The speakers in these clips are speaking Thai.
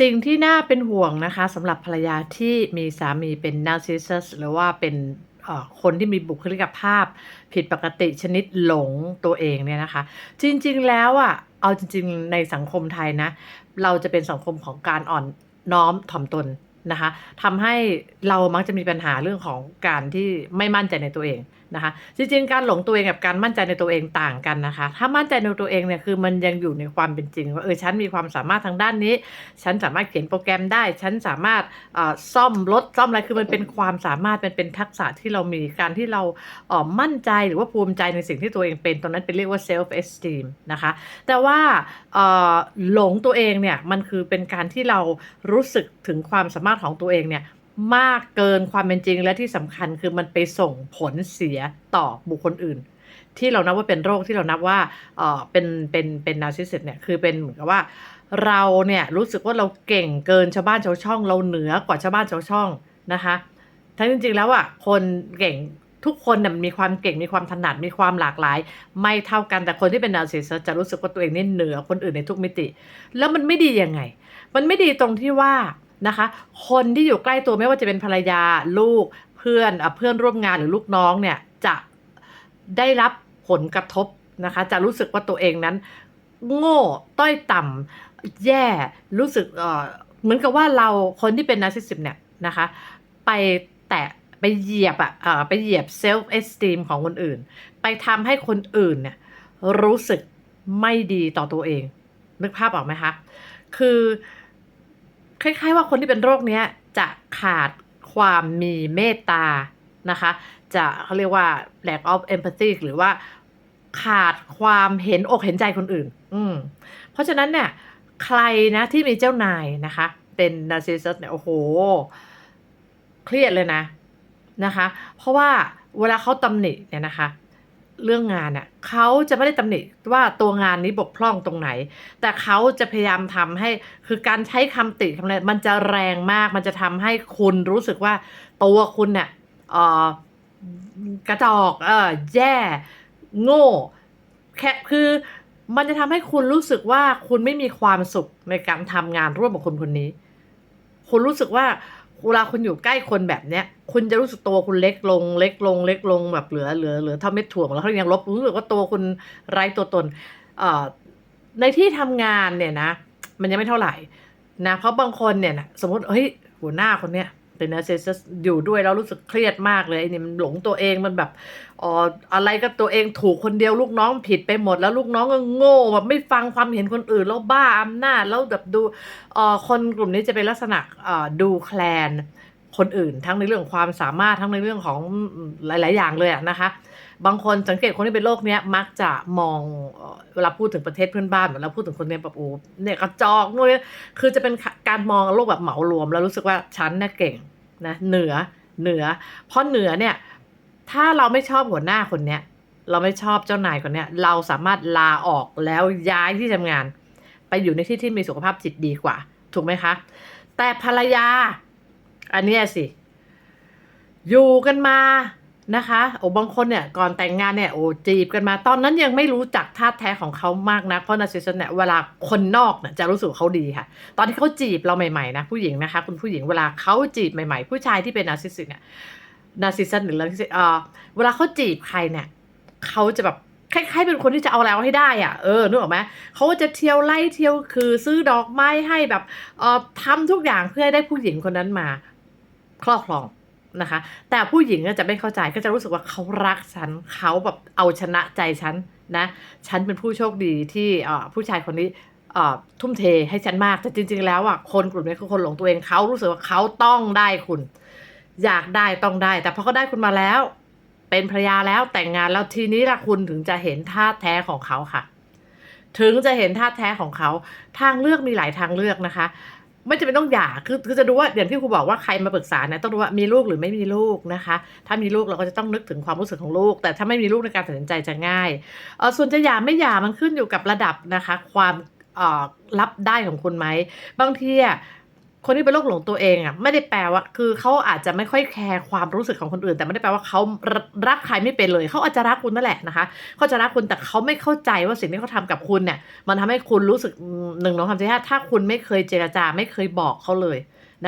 สิ่งที่น่าเป็นห่วงนะคะสำหรับภรรยาที่มีสามีเป็น narcissist หรือว่าเป็นคนที่มีบุคลิกภาพ ผิดปกติชนิดหลงตัวเองเนี่ยนะคะ จริงๆแล้วอะเอาจริง ๆ ในสังคมไทยนะ เราจะเป็นสังคมของการอ่อนน้อมถ่อมตนนะคะทำให้เรามักจะมีปัญหาเรื่องของการที่ไม่มั่นใจในตัวเอง นะคะ จริงๆ การหลงตัวเองกับการมั่นใจในตัวเองต่างกันนะคะ ถ้ามั่นใจในตัวเองเนี่ยคือมันยังอยู่ในความเป็นจริงว่าเออฉันมีความสามารถทางด้านนี้ ฉันสามารถเขียนโปรแกรมได้ ฉันสามารถซ่อมรถซ่อมอะไรคือมันเป็นความสามารถมันเป็นทักษะที่เรามีการที่เราเออมั่นใจหรือว่าภูมิใจในสิ่งที่ตัวเองเป็นตรงนั้นเป็นเรียกว่า self esteem นะคะ แต่ว่าหลงตัวเองเนี่ยมันคือเป็นการที่เรารู้สึกถึงความสามารถของตัวเองเนี่ย มากเกินความเป็นจริงและที่สำคัญคือมันไปส่งผลเสียต่อบุคคลอื่น ที่เรานับว่าเป็นโรคที่เรานับว่าเออเป็นเป็นเป็นนาซิสซิสเนี่ยคือเป็นเหมือนกับว่า เราเนี่ยรู้สึกว่าเราเก่งเกินชาวบ้านชาวช่อง เราเหนือกว่าชาวบ้านชาวช่องนะคะทั้งจริงๆแล้วอะคนเก่งทุกคนน่ะมันมีความเก่งมีความถนัดมีความหลากหลาย ไม่เท่ากันแต่คนที่เป็นนาร์ซิสซิสจะรู้สึกว่าตัวเองนี่เหนือคนอื่นในทุกมิติ แล้วมันไม่ดียังไง มันไม่ดีตรงที่ว่า นะคะ คนที่อยู่ใกล้ตัวไม่ว่าจะเป็นภรรยาลูกเพื่อนอเพื่อนร่วมงานหรือลูกน้องเนี่ยจะได้รับผลกระทบนะคะ จะรู้สึกว่าตัวเองนั้น โง่ต้อยต่ำแย่รู้สึกเหมือนกับว่าเราคนที่เป็นนาร์ซิสซิสเนี่ยนะคะ ไปแตะไปเหยียบอะไปเหยียบเซลฟ์เอสติมของคนอื่น ไปทำให้คนอื่นเนี่ยรู้สึกไม่ดีต่อตัวเอง นึกภาพออกไหมคะ คือ คล้ายๆว่าคนที่เป็นโรคเนี้ยจะขาดความมีเมตตานะคะ จะเขาเรียกว่า lack of empathy หรือว่าขาดความเห็นอกเห็นใจคนอื่น อืมเพราะฉะนั้นเนี่ย ใครนะที่มีเจ้านายนะคะ เป็นนาร์ซิสซิสเนี่ยโอ้โห เครียดเลยนะนะคะ เพราะว่าเวลาเขาตำหนิเนี่ยนะคะ เรื่องงานเนี่ยเขาจะไม่ได้ตำหนิว่าตัวงานนี้บกพร่องตรงไหน แต่เขาจะพยายามทำให้คือการใช้คำติคำอะไรมันจะแรงมากมันจะทำให้คุณรู้สึกว่าตัวคุณเนี่ยเออกระจอกเออแย่ โง่ แค่คือมันจะทำให้คุณรู้สึกว่าคุณไม่มีความสุขในการทำงานร่วมกับคนคนนี้ คุณรู้สึกว่า เวลาคุณอยู่ใกล้คนแบบเนี้ย คุณจะรู้สึกตัวคุณเล็กลง เล็กลง เล็กลงแบบเหลือเหลือเหลือเท่าเม็ดถั่วแล้วเขายังลบรู้สึกว่าตัวคุณไร้ตัวตน เอ่อ ในที่ทำงานเนี่ยนะ มันยังไม่เท่าไหร่นะ เพราะบางคนเนี่ยนะสมมติเฮ้ยหัวหน้าคนเนี้ย เป็นนาเซสซิสอยู่ด้วยแล้วรู้สึกเครียดมากเลยไอ้นี่มันหลงตัวเองมันแบบอ๋ออะไรก็ตัวเองถูกคนเดียวลูกน้องผิดไปหมด แล้วลูกน้องก็โง่แบบไม่ฟังความเห็นคนอื่นแล้วบ้าอำนาจแล้วแบบดูอ่อคนกลุ่มนี้จะเป็นลักษณะอ่อดูแคลนคนอื่นทั้งในเรื่องความสามารถทั้งในเรื่องของหลาย ๆ อย่างเลยอะนะคะ บางคนสังเกตคนที่เป็นโรคเนี้ยมักจะมองเวลาพูดถึงประเทศเพื่อนบ้านเวลาพูดถึงคนเนี้ยแบบโอ้เนี่ยกระจอกนู่นนี่คือจะเป็นการมองโลกแบบเหมารวม แล้วรู้สึกว่าฉันน่ะเก่งนะเหนือเหนือ เพราะเหนือเนี่ยถ้าเราไม่ชอบหัวหน้าคนเนี้ยเราไม่ชอบเจ้านายคนเนี้ยเราสามารถลาออกแล้วย้ายที่ทำงาน ไปอยู่ในที่ที่มีสุขภาพจิตดีกว่า ถูกไหมคะ แต่ภรรยา อันนี้สิ อยู่กันมา นะคะโอ้บางคนเนี่ยก่อนแต่งงานเนี่ยโอ้จีบกันมาตอนนั้นยังไม่รู้จักท่าแท้ของเขามากนะเพราะนาซิสซิสเนี่ยเวลาคนนอกเนี่ยจะรู้สึกเขาดีค่ะ ตอนที่เขาจีบเราใหม่ๆนะผู้หญิงนะคะ คุณผู้หญิงเวลาเขาจีบใหม่ๆ ผู้ชายที่เป็นนาซิสซิสเนี่ยนาซิสหรือนาร์ซิสเอ่อเวลาเขาจีบใครเนี่ยเขาจะแบบคล้ายๆเป็นคนที่จะเอาแล้วให้ได้อะ เออ นึกออกไหมเขาจะเที่ยวไล่เที่ยวคือซื้อดอกไม้ให้แบบ เอ่อทำทุกอย่างเพื่อให้ได้ผู้หญิงคนนั้นมา ครอบครอง นะคะ แต่ผู้หญิงก็จะไม่เข้าใจก็จะรู้สึกว่าเขารักฉันเขาแบบเอาชนะใจฉันนะ ฉันเป็นผู้โชคดีที่ผู้ชายคนนี้ทุ่มเทให้ฉันมาก แต่จริง ๆ แล้วอะคนกลุ่มนี้คือคนหลงตัวเองเขารู้สึกว่าเขาต้องได้คุณ อยากได้ต้องได้ แต่พอเขาได้คุณมาแล้ว เป็นภรรยาแล้วแต่งงานแล้วทีนี้ละคุณถึงจะเห็นท่าแท้ของเขาค่ะ ถึงจะเห็นท่าแท้ของเขา ทางเลือกมีหลายทางเลือกนะคะ ไม่จำเป็นต้องหย่าคือคือจะดูว่าอย่างที่ครูบอกว่าใครมาปรึกษาเนี่ยต้องดูว่ามีลูกหรือไม่มีลูกนะคะ ถ้ามีลูกเราก็จะต้องนึกถึงความรู้สึกของลูก แต่ถ้าไม่มีลูกในการตัดสินใจจะง่ายเออส่วนจะหย่าไม่หย่ามันขึ้นอยู่กับระดับนะคะ ความเออรับได้ของคุณไหมบางทีอะ คนที่เป็นโรคหลงตัวเองอะไม่ได้แปลว่า คือเขาอาจจะไม่ค่อยแคร์ความรู้สึกของคนอื่น แต่ไม่ได้แปลว่าเขารักใครไม่เป็นเลย เขาอาจจะรักคุณนั่นแหละนะคะเขาจะรักคุณแต่เขาไม่เข้าใจว่าสิ่งที่เขาทำกับคุณเนี่ย มันทำให้คุณรู้สึกหนึ่งสองสามสี่ห้าถ้าคุณไม่เคยเจรจาไม่เคยบอกเขาเลย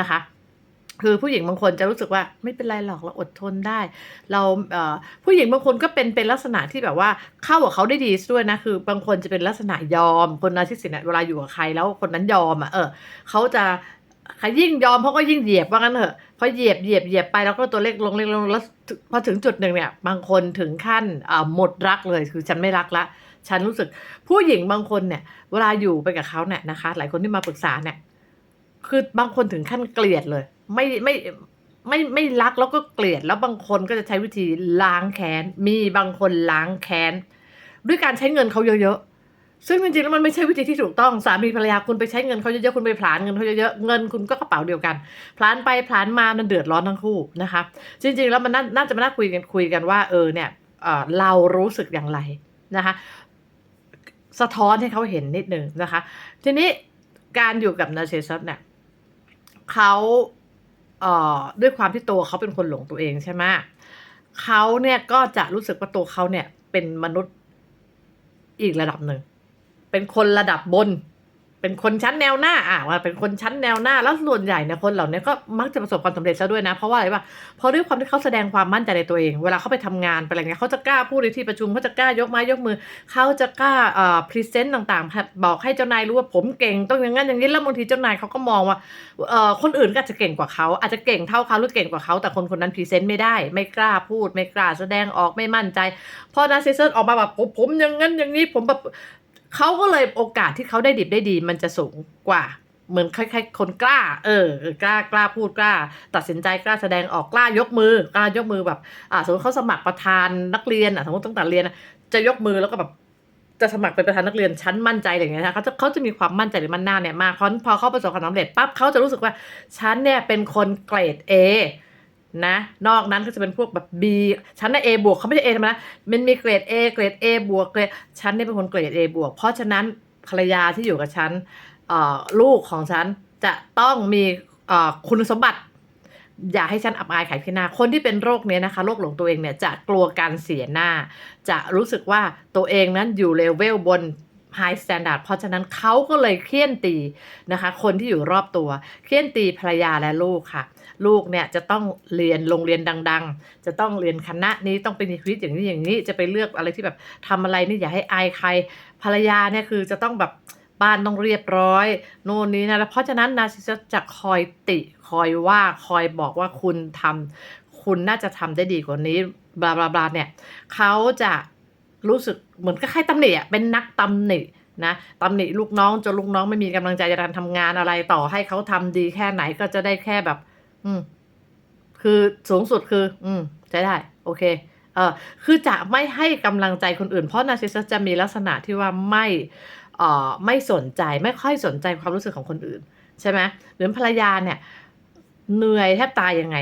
นะคะคือผู้หญิงบางคนจะรู้สึกว่าไม่เป็นไรหรอกเราอดทนได้ เราเผู้หญิงบางคนก็เป็นเป็นลักษณะที่แบบว่าเข้ากับเขาได้ดีด้วยนะคือบางคนจะเป็นลักษณะยอม คนนาร์ซิสินเวลาอยู่กับใครแล้วคนนั้นยอมอะเออเขาจะ ใครยิ่งยอมเขาก็ยิ่งเหยียบว่างั้นเถอะพอเหยียบเหยียบเหยียบไปแล้วก็ตัวเล็กลงเล็กลงแล้วพอถึงจุดหนึ่งเนี่ย บางคนถึงขั้นหมดรักเลยคือฉันไม่รักละฉันรู้สึกผู้หญิงบางคนเนี่ย เวลาอยู่ไปกับเขาเนี่ยนะคะ หลายคนที่มาปรึกษาเนี่ย คือบางคนถึงขั้นเกลียดเลย ไม่ไม่ไม่ไม่รักแล้วก็เกลียด แล้วบางคนก็จะใช้วิธีล้างแค้นมีบางคนล้างแค้นด้วยการใช้เงินเขาเยอะๆ ซึ่งจริงๆแล้วมันไม่ใช่วิธีที่ถูกต้องสามีภรรยาคุณไปใช้เงินเขาเยอะๆคุณไปผลาญเงินเขาเยอะๆเงินคุณก็กระเป๋าเดียวกันผลาญไปผลาญมามันเดือดร้อนทั้งคู่นะคะจริงๆแล้วมันน่านาจะมาน่าคุยกันคุยกันว่าเออเนี่ยเออเรารู้สึกอย่างไรนะคะสะท้อนให้เขาเห็นนิดนึงนะคะ ทีนี้การอยู่กับนาร์ซิสซัสเนี่ยเขาเอ่อด้วยความที่ตัวเขาเป็นคนหลงตัวเองใช่ไหมเขาเนี่ยก็จะรู้สึกว่าตัวเขาเนี่ยเป็นมนุษย์อีกระดับหนึ่ง เป็นคนระดับบน เป็นคนชั้นแนวหน้าอะว่าเป็นคนชั้นแนวหน้า แล้วส่วนใหญ่เนี่ยคนเหล่านี้ก็มักจะประสบความสำเร็จซะด้วยนะ เพราะว่าอะไรวะเพราะด้วยความที่เขาแสดงความมั่นใจในตัวเอง เวลาเขาไปทำงานไปอะไรเงี้ยเขาจะกล้าพูดในที่ประชุมเขาจะกล้ายกไม้ยกมือเขาจะกล้าเอ่อพรีเซนต์ต่างๆ บอกให้เจ้านายรู้ว่าผมเก่งต้องอย่างนั้นอย่างนี้แล้วบางทีเจ้านายเขาก็มองว่าเอ่อคนอื่นก็อาจจะเก่งกว่าเขาอาจจะเก่งเท่าเขาหรือเก่งกว่าเขาแต่คนคนนั้นพรีเซนต์ไม่ได้ ไม่กล้าพูด ไม่กล้าแสดงออกไม่มั่นใจพอนาร์ซิสซัสออกมาแบบผมผมอย่างนั้นอย่างนี้ผมแบบ เขาก็เลยโอกาสที่เขาได้ดิบได้ดี มันจะสูงกว่า เหมือนคล้ายๆคนกล้า เออกล้ากล้าพูดกล้า ตัดสินใจกล้าแสดงออกกล้ายกมือกล้ายกมือแบบอ่าสมมติเขาสมัครประธานนักเรียนอะสมมติตั้งแต่เรียนจะยกมือแล้วก็แบบจะสมัครเป็นประธานนักเรียนชั้นมั่นใจอะไรอย่างเงี้ยนะเขาจะเขาจะมีความมั่นใจในมันหน้าเนี่ยมากเพราะพอเขาประสบความสำเร็จปั๊บเขาจะรู้สึกว่าฉันเนี่ยเป็นคนเกรด A นะ นอกนั้นก็จะเป็นพวกแบบ B ฉันน่ะ A บวกเขาไม่ใช่ A ธรรมดามันมีเกรด A เกรด A บวกเกรดฉันเนี่ยเป็นคนเกรด A บวก เพราะฉะนั้นภรรยาที่อยู่กับฉันลูกของฉันจะต้องมีคุณสมบัติ อย่าให้ฉันอับอายขายขี้หน้า คนที่เป็นโรคเนี้ยนะคะโรคหลงตัวเองเนี่ยจะกลัวการเสียหน้า จะรู้สึกว่าตัวเองนั้นอยู่เลเวลบน High Standard เพราะฉะนั้นเขาก็เลยเคี่ยนตีนะคะ คนที่อยู่รอบตัว เคี่ยนตีภรรยาและลูกค่ะ ลูกเนี่ยจะต้องเรียนโรงเรียนดัง ๆ จะต้องเรียนคณะนี้ต้องเป็นชีวิตอย่างนี้อย่างนี้จะไปเลือกอะไรที่แบบทำอะไรนี่อย่าให้อายใคร ภรรยาเนี่ยคือจะต้องแบบบ้านต้องเรียบร้อยโน่นนี้นะแล้วเพราะฉะนั้นนาซิสจะคอยติคอยว่าคอยบอกว่าคุณทำคุณน่าจะทำได้ดีกว่านี้บลาบลาบลาเนี่ยเขาจะ รู้สึกเหมือนก็คล้ายตำหนิอะเป็นนักตำหนินะตำหนิลูกน้องจนลูกน้องไม่มีกำลังใจจะทำงานอะไรต่อให้เขาทำดีแค่ไหนก็จะได้แค่แบบ อืม คือสูงสุดคือ อืมใช้ได้ โอเค เออคือจะไม่ให้กำลังใจคนอื่น เพราะนาซิสจะมีลักษณะที่ว่าไม่เอ่อไม่สนใจไม่ค่อยสนใจความรู้สึกของคนอื่น ใช่ไหมเหมือนภรรยาเนี่ย เหนื่อยแทบตายยังไง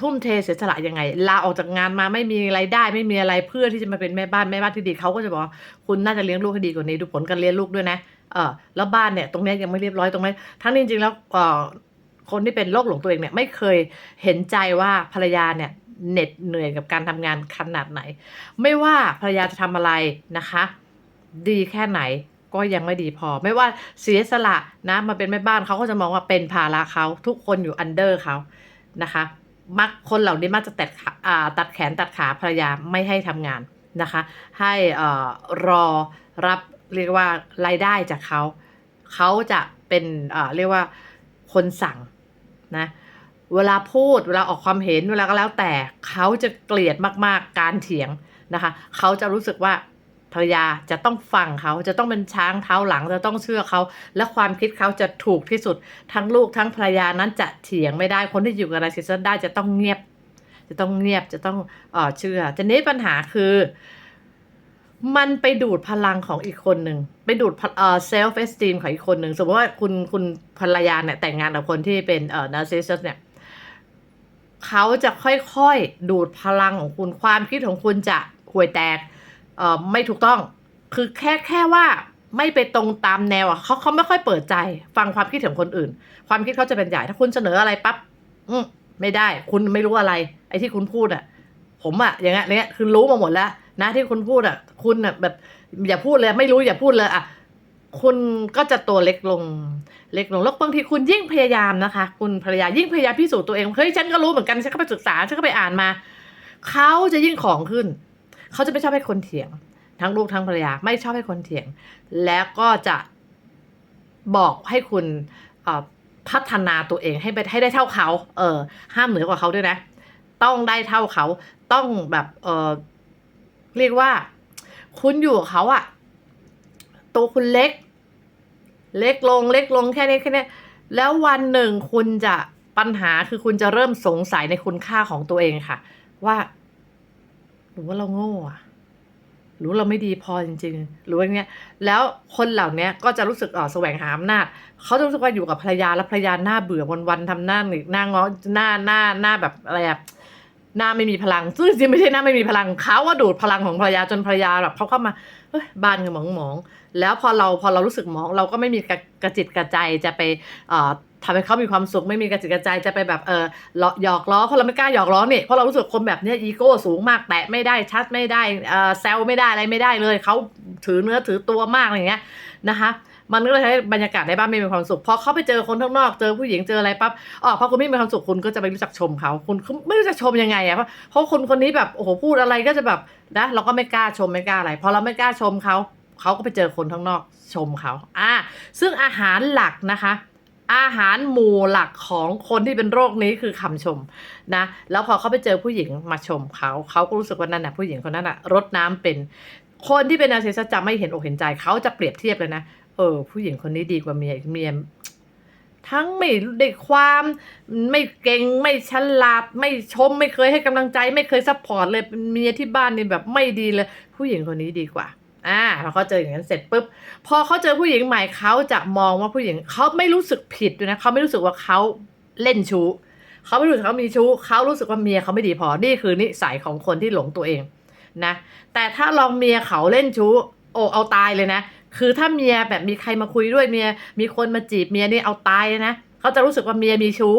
ทุ่มเทเสียสละยังไง ลาออกจากงานมาไม่มีไรายได้ ไม่มีอะไรเพื่อที่จะมาเป็นแม่บ้านแม่บ้านที่ดีเขาก็จะบอกคุณน่าจะเลี้ยงลูกให้ดีกว่านี้ดูผลการเลี้ยงลูกด้วยนะเออแล้วบ้านเนี่ยตรงนี้ยังไม่เรียบร้อยตรงนี้ทั้งนี้จริงๆแล้วเออคนที่เป็นโรคหลงตัวเองเนี่ยไม่เคยเห็นใจว่าภรรยาเนี่ยเหน็ดเหนื่อยกับการทำงานขนาดไหน ไม่ว่าภรรยาจะทำอะไรนะคะ ดีแค่ไหนก็ยังไม่ดีพอ ไม่ว่าเสียสละนะมาเป็นแม่บ้านเขาก็จะมองว่าเป็นภาระเขาทุกคนอยู่อันเดอร์เขานะคะ มักคนเหล่านี้มักจะตัดตัดแขนตัดขาภรรยาไม่ให้ทำงานนะคะ ให้อ่รอรับเรียกว่ารายได้จากเขา เขาจะเป็นอ่เรียกว่าคนสั่งนะเวลาพูดเวลาออกความเห็นเวลาก็แล้วแต่เขาจะเกลียดมากๆการเถียงนะคะ เขาจะรู้สึกว่า ภรรยาจะต้องฟังเขาจะต้องเป็นช้างเท้าหลังจะต้องเชื่อเขา และความคิดเขาจะถูกที่สุด ทั้งลูกทั้งภรรยานั้นจะเถียงไม่ได้คนที่อยู่กับนาร์ซิสซัสได้จะต้องเงียบ จะต้องเงียบจะต้องเออเชื่อทีนี้ปัญหาคือ มันไปดูดพลังของอีกคนหนึ่งไปดูดเอ่อเซลฟ์เอสตีมของอีกคนหนึ่งสมมติว่าคุณคุณภรรยาเนี่ยแต่งงานกับคนที่เป็นเอ่อนาร์ซิสซัสเนี่ยเขาจะค่อยๆดูดพลังของคุณความคิดของคุณจะห่วยแตก เอ่อไม่ถูกต้อง คือแค่แค่ว่าไม่ไปตรงตามแนวอะเขาเขาไม่ค่อยเปิดใจ ฟังความคิดของคนอื่น ความคิดเขาจะเป็นใหญ่ถ้าคุณเสนออะไรปั๊บอืมไม่ได้ คุณไม่รู้อะไร ไอ้ที่คุณพูดอะ ผมอะอย่างเงี้ยอย่างเงี้ยคือรู้มาหมดแล้ว นะที่คุณพูดอะ คุณอะแบบ อย่าพูดเลยไม่รู้อย่าพูดเลยอะคุณก็จะตัวเล็กลง เล็กลงแล้วบางทีคุณยิ่งพยายามนะคะ คุณภรรยายิ่งพยายามพิสูจน์ตัวเองเฮ้ยฉันก็รู้เหมือนกันฉันก็ไปศึกษาฉันก็ไปอ่านมาเขาจะยิ่งของขึ้น เขาจะไม่ชอบให้คนเถียง ทั้งลูกทั้งภรรยาไม่ชอบให้คนเถียง แล้วก็จะบอกให้คุณพัฒนาตัวเองให้ไปให้ได้เท่าเขา เออ ห้ามเหนือกว่าเขาด้วยนะ ต้องได้เท่าเขา ต้องแบบเออเรียกว่า คุณอยู่กับเขาอะตัวคุณเล็ก เล็กลง เล็กลงแค่นี้แค่นี้แล้ววันหนึ่งคุณจะปัญหาคือคุณจะเริ่มสงสัยในคุณค่าของตัวเองค่ะ ว่า หรือว่าเราโง่อะหรือเราไม่ดีพอจริง ๆ หรือว่าอย่างเงี้ยแล้วคนเหล่านี้ก็จะรู้สึกอ่อแสวงหาอำนาจเขาจะรู้สึกว่าอยู่กับภรรยาแล้วภรรยาหน้าเบื่อวันๆทำหน้าหนิหน้าง้อหน้าหน้าหน้าแบบอะไรอะหน้าไม่มีพลังซึ่งจริงไม่ใช่หน้าไม่มีพลังเขาว่าดูดพลังของภรรยาจนภรรยาแบบเขาเข้ามาเฮ้ยบานกันหมองหมองๆแล้วพอเราพอเรารู้สึกหมอง เราก็ไม่มีกระกระจิตกระใจจะไปเอ่อ ทำให้เขามีความสุขไม่มีกระจิตกระใจจะไปแบบเออหยอกล้อเพราะเราไม่กล้าหยอกล้อเนี่ยเพราะเรารู้สึกคนแบบเนี้ยอีโก้สูงมากแตะไม่ได้ชัดไม่ได้เออแซวไม่ได้อะไรไม่ได้เลยเขาถือเนื้อถือตัวมากอะไรเงี้ยนะคะมันก็เลยทำให้บรรยากาศในบ้านไม่มีความสุขพอเขาไปเจอคนข้างนอกเจอผู้หญิงเจออะไรปั๊บอ๋อพอคุณไม่มีความสุขคุณก็จะไปรู้จักชมเขาคุณไม่รู้จักชมยังไงอะเพราะเพราะคนคนนี้แบบโอ้โหพูดอะไรก็จะแบบนะเราก็ไม่กล้าชมไม่กล้าอะไรพอเราไม่กล้าชมเขาเขาก็ไปเจอคนข้างนอกชมเขาอ่าซึ่งอาหารหลักนะคะ อาหารหมู่หลักของคนที่เป็นโรคนี้คือคำชมนะ แล้วพอเขาไปเจอผู้หญิงมาชมเขาเขาก็รู้สึกว่านั่นน่ะผู้หญิงคนนั้นน่ะรดน้ำเป็นคนที่เป็นนาร์ซิสซิสต์จะไม่เห็นอกเห็นใจเขาจะเปรียบเทียบเลยนะ เออ ผู้หญิงคนนี้ดีกว่าเมียเมียทั้งไม่ได้ความไม่เก่งไม่ฉลาดไม่ชม ไม่เคยให้กำลังใจ ไม่เคยซัพพอร์ตเลยเมียที่บ้านนี่แบบไม่ดีเลย ผู้หญิงคนนี้ดีกว่า อ่าพอเขาเจออย่างนั้นเสร็จปุ๊บพอเขาเจอผู้หญิงใหม่เขาจะมองว่าผู้หญิงเขาไม่รู้สึกผิดด้วยนะเขาไม่รู้สึกว่าเขาเล่นชู้เขาไม่รู้สึกเขามีชู้เขารู้สึกว่าเมียเขาไม่ดีพอนี่คือนิสัยของคนที่หลงตัวเองนะ แต่ถ้าลองเมียเขาเล่นชู้โอ้เอาตายเลยนะ คือถ้าเมียแบบมีใครมาคุยด้วยเมีย มีคนมาจีบเมียนี่เอาตายเลยนะเขาจะรู้สึกว่าเมียมีชู้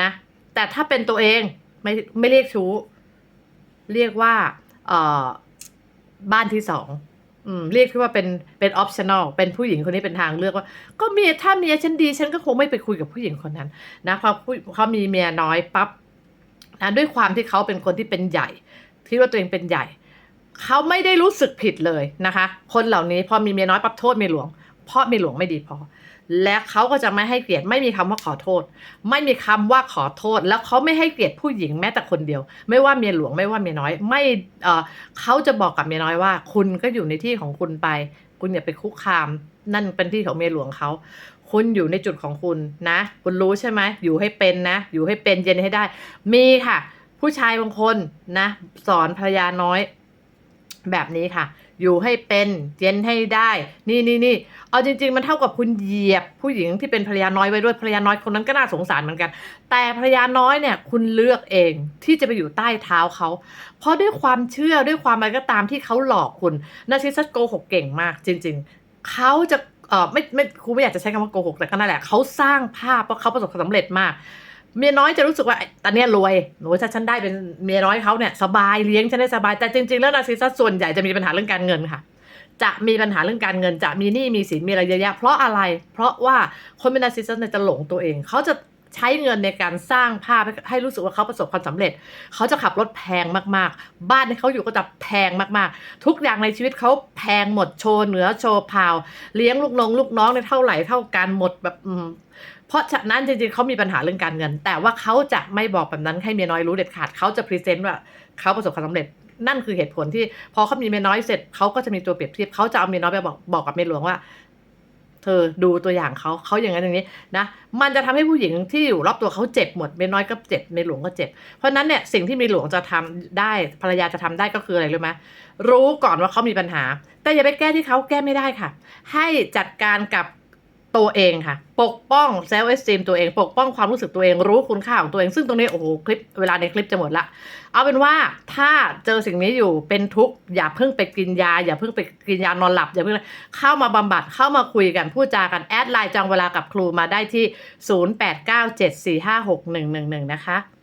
นะ แต่ถ้าเป็นตัวเองไม่ไม่เรียกชู้ เรียกว่าเอ่อบ้านที่สอง เรียกที่ว่าเป็นเป็นออปชั่นอลเป็นผู้หญิงคนนี้เป็นทางเลือกว่า ก็เมียถ้าเมียฉันดี ฉันก็คงไม่ไปคุยกับผู้หญิงคนนั้นนะพอเขามีเมียน้อยปั๊บนะด้วยความที่เขาเป็นคนที่เป็นใหญ่ที่ว่าตัวเองเป็นใหญ่ เขาไม่ได้รู้สึกผิดเลยนะคะ คนเหล่านี้พอมีเมียน้อยปั๊บโทษเมียหลวง เพราะเมียหลวงไม่ดีพอ และเขาก็จะไม่ให้เกียรติไม่มีคำว่าขอโทษ ไม่มีคำว่าขอโทษ แล้วเขาไม่ให้เกียรติผู้หญิงแม้แต่คนเดียว ไม่ว่าเมียหลวงไม่ว่าเมียน้อย ไม่เออเขาจะบอกกับเมียน้อยว่า คุณก็อยู่ในที่ของคุณไป คุณอย่าไปคุกคาม นั่นเป็นที่ของเมียหลวงเขาคุณอยู่ในจุดของคุณนะ คุณรู้ใช่ไหมอยู่ให้เป็นนะ อยู่ให้เป็นเย็นให้ได้ มีค่ะ ผู้ชายบางคนนะ สอนภรรยาน้อย แบบนี้ค่ะ อยู่ให้เป็นเย็นให้ได้ นี่นี่นี่เอาจริง ๆ มันเท่ากับคุณเหยียบผู้หญิงที่เป็นภรรยาน้อยไว้ด้วยภรรยาน้อยคนนั้นก็น่าสงสารเหมือนกัน แต่ภรรยาน้อยเนี่ยคุณเลือกเองที่จะไปอยู่ใต้เท้าเขา เพราะด้วยความเชื่อด้วยความอะไรก็ตามที่เขาหลอกคุณนาซิสโกหกเก่งมาก จริง ๆเขาจะเออไม่ไม่ครูไม่อยากจะใช้คำว่าโกหกแต่ก็นั่นแหละเขาสร้างภาพว่าเขาประสบความสำเร็จมาก เมียน้อยจะรู้สึกว่าตอนนี้ยรวยหนูถ้าฉันได้เป็นเมียน้อยเขาเนี่ยสบายเลี้ยงฉันได้สบายแต่จริงๆแล้วนาซิสส่วนใหญ่จะมีปัญหาเรื่องการเงินค่ะ จะมีปัญหาเรื่องการเงิน จะมีหนี้มีสินมีอะไรเยอะแยะเพราะอะไร เพราะว่าคนเป็นนาซิสเนี่ยจะหลงตัวเองเขาจะ ใช้เงินในการสร้างภาพให้รู้สึกว่าเขาประสบความสำเร็จ เขาจะขับรถแพงมากๆ บ้านที่เขาอยู่ก็จะแพงมากๆ ทุกอย่างในชีวิตเขาแพงหมดโชว์เหนือโชว์พาว เลี้ยงลูกน้องลูกน้องในเท่าไหร่เท่ากันหมดแบบอืมเพราะฉะนั้นจริงๆเขามีปัญหาเรื่องการเงิน แต่ว่าเขาจะไม่บอกแบบนั้นให้เมียน้อยรู้เด็ดขาดเขาจะพรีเซนต์ว่าเขาประสบความสำเร็จนั่นคือเหตุผลที่พอเขามีเมียน้อยเสร็จเขาก็จะมีตัวเปรียบเทียบเขาจะเอาเมียน้อยไปบอกบอกกับเมียหลวงว่า เธอดูตัวอย่างเขาเขาอย่างนั้นอย่างนี้นะมันจะทำให้ผู้หญิงที่อยู่รอบตัวเขาเจ็บหมดเมียน้อยก็เจ็บเมียหลวงก็เจ็บ เพราะนั้นเนี่ยสิ่งที่เมียหลวงจะทำได้ภรรยาจะทำได้ก็คืออะไรรู้ไหมรู้ก่อนว่าเขามีปัญหา แต่อย่าไปแก้ที่เขาแก้ไม่ได้ค่ะ ให้จัดการกับ ตัวเองค่ะ ปกป้องเซลฟ์เอสติมตัวเอง ปกป้องความรู้สึกตัวเองรู้คุณค่าของตัวเอง ซึ่งตรงนี้โอ้โหคลิปเวลาในคลิปจะหมดละ เอาเป็นว่าถ้าเจอสิ่งนี้อยู่เป็นทุกข์อย่าเพิ่งไปกินยา อย่าเพิ่งไปกินยานอนหลับอย่าเพิ่งเข้ามาบำบัดเข้ามาคุยกันพูดจากันแอดไลน์จองเวลากับครูมาได้ที่ 0897456111 นะคะ